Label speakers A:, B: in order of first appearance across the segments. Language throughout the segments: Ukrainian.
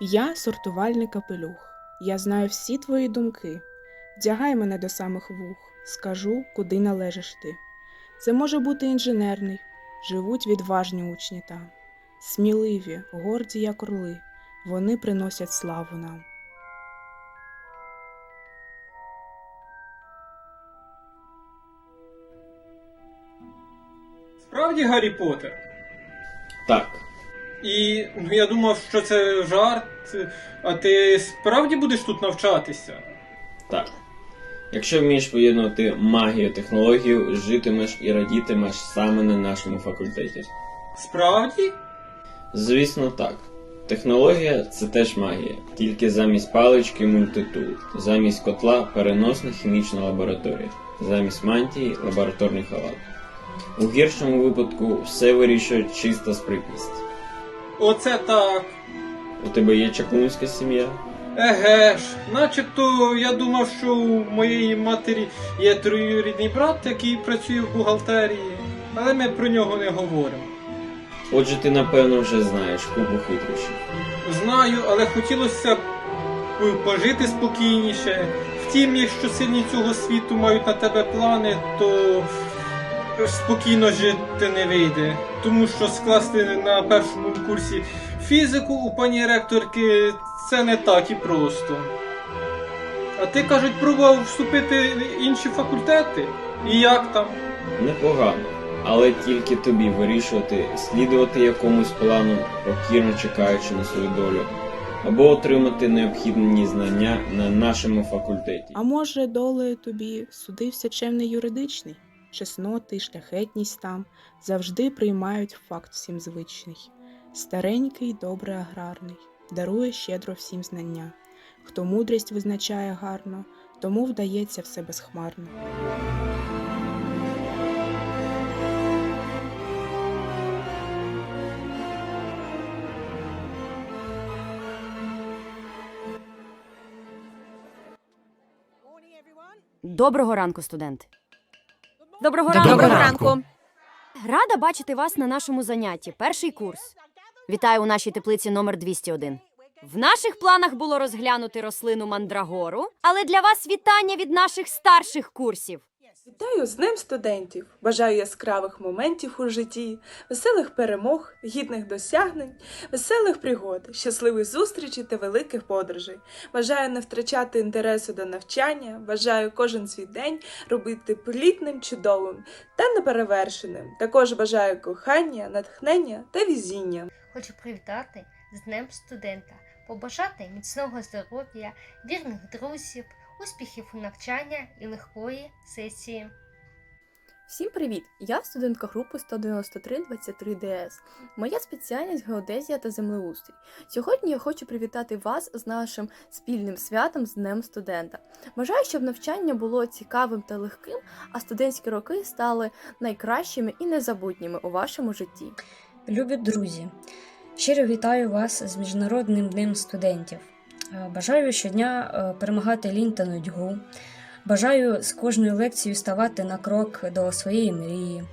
A: Я сортувальний капелюх. Я знаю всі твої думки. Вдягай мене до самих вух, скажу, куди належиш ти. Це може бути інженерний, живуть відважні учні там. Сміливі, горді, як орли, вони приносять славу нам.
B: Справді Гаррі Поттер?
C: Так,
B: І я думав, що це жарт. А ти справді будеш тут навчатися?
C: так. Якщо вмієш поєднувати магію технологію, житимеш і радітимеш саме на нашому факультеті.
B: Справді?
C: Звісно, так. Технологія це теж магія, тільки замість палички мультитул, замість котла переносна хімічна лабораторія, замість мантії лабораторний халат. У гіршому випадку все вирішує чиста спритність.
B: Оце так.
C: У тебе є чаклунська сім'я?
B: Еге ж, начебто я думав, що у моєї матері є троюрідний брат, який працює в бухгалтерії, але ми про нього не говоримо.
C: Отже, ти напевно вже знаєш купу хитрощів.
B: Знаю, але хотілося б пожити спокійніше. Втім, якщо сильні цього світу мають на тебе плани, то спокійно жити не вийде. Тому що скласти на першому курсі фізику у пані ректорки це не так і просто. А ти кажуть, пробував вступити в інші факультети? І як там?
C: Непогано, але тільки тобі вирішувати, слідувати якомусь плану, покірно чекаючи на свою долю, або отримати необхідні знання на нашому факультеті.
A: А може, долею тобі судився чемний юридичний? Чесноти шляхетність там завжди приймають факт всім звичний. Старенький, добре аграрний, дарує щедро всім знання. Хто мудрість визначає гарно, тому вдається все безхмарно.
D: Доброго ранку, студенти. Доброго,
E: Доброго
D: ранку.
E: ранку.
D: Рада бачити вас на нашому занятті. Перший курс. Вітаю у нашій теплиці номер 201. В наших планах було розглянути рослину мандрагору, але для вас вітання від наших старших курсів.
F: Вітаю з Днем студентів! Бажаю яскравих моментів у житті, веселих перемог, гідних досягнень, веселих пригод, щасливих зустрічей та великих подорожей. Бажаю не втрачати інтересу до навчання, бажаю кожен свій день робити плітним, чудовим та неперевершеним. Також бажаю кохання, натхнення та візіння.
E: Хочу привітати з Днем студента, побажати міцного здоров'я, вірних друзів, успіхів у навчання і легкої сесії.
G: Всім привіт! Я студентка групи 19323 ДС. Моя спеціальність геодезія та землеустрій. Сьогодні я хочу привітати вас з нашим спільним святом з Днем студента. Бажаю, щоб навчання було цікавим та легким, а студентські роки стали найкращими і незабутніми у вашому житті.
H: Любі друзі, щиро вітаю вас з Міжнародним днем студентів. Е, Бажаю щодня е, перемагати лінь та нудьгу. Бажаю з кожною лекцією ставати на крок до своєї мрії.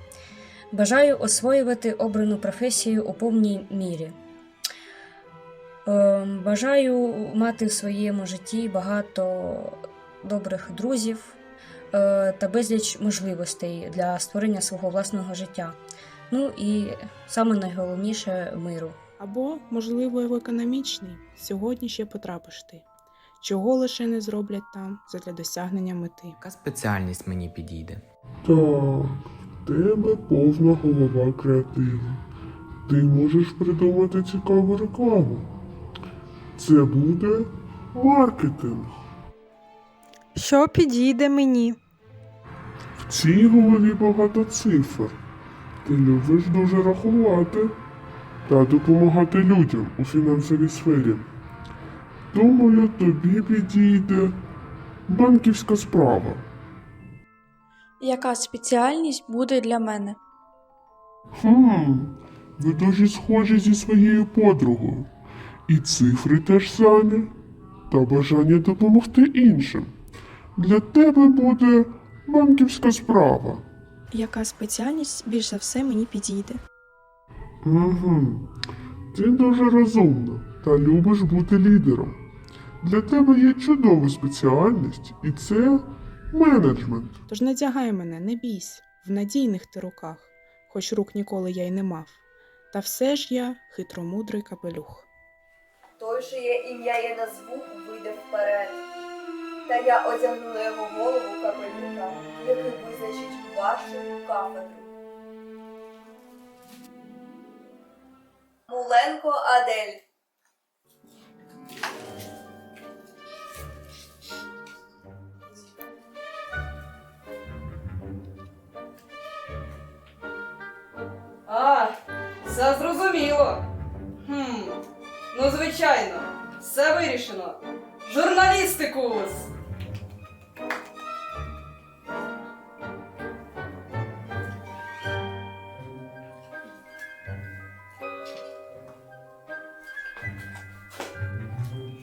H: Бажаю освоювати обрану професію у повній мірі. Е, Бажаю мати в своєму житті багато добрих друзів та безліч можливостей для створення свого власного життя. Ну і саме найголовніше миру.
A: Або, можливо, і в економічний сьогодні ще потрапиш ти. Чого лише не зроблять там задля досягнення мети.
I: Яка спеціальність мені підійде?
J: Так, в тебе повна голова креативу. Ти можеш придумати цікаву рекламу. Це буде маркетинг.
K: Що підійде мені?
J: В цій голові багато цифр. Ти любиш дуже рахувати та допомагати людям у фінансовій сфері. Думаю, тобі підійде банківська справа.
L: Яка спеціальність буде для мене?
J: Хм, ви дуже схожі зі своєю подругою. І цифри теж самі, та бажання допомогти іншим. Для тебе буде банківська справа.
L: Яка спеціальність більш за все мені підійде?
J: Угу. Ти дуже розумна та любиш бути лідером. Для тебе є чудова спеціальність, і це менеджмент.
A: Тож надягай мене, не бійсь, в надійних ти руках, хоч рук ніколи я й не мав. Та все ж я хитромудрий капелюх.
M: Той, чиє ім'я я назву, вийде вперед. Та я одягнула його голову капелюха, який визначить вашу кафедру. Муленко Адель.
N: А, все зрозуміло. Хм, ну звичайно, все вирішено. Журналістикус!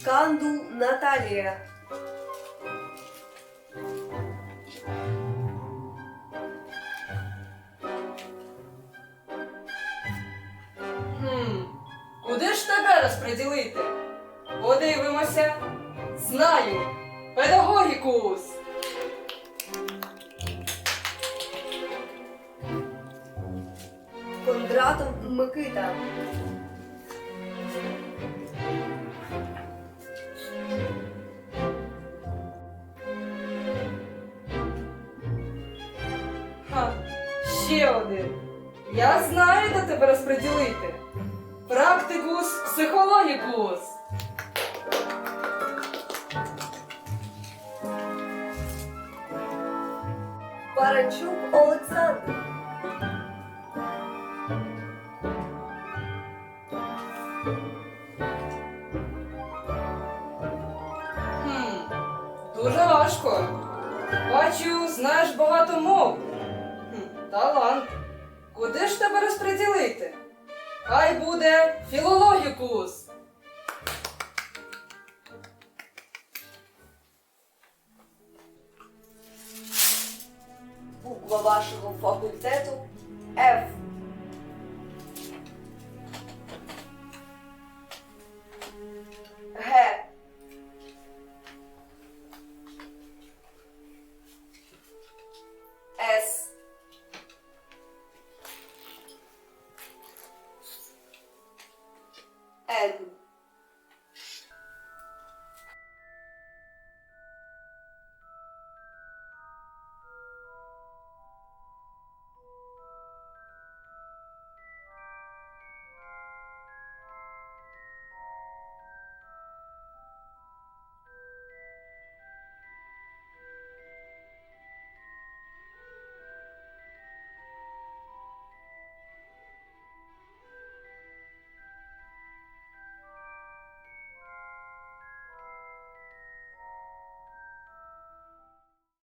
M: Канду Наталія.
N: Хм, куди ж тебе розподілити? Подивимося. Знаю. Педагогікус.
M: Кондратов Микита.
N: Я знаю, де тебе розподілити. Практикус психологікус.
M: Паранчук Олександр.
N: Хм, дуже важко. Бачу, знаєш багато мов. Хм, талант. Куди ж тебе розподілити? Хай буде філологікус.
M: Буква вашого факультету Ф.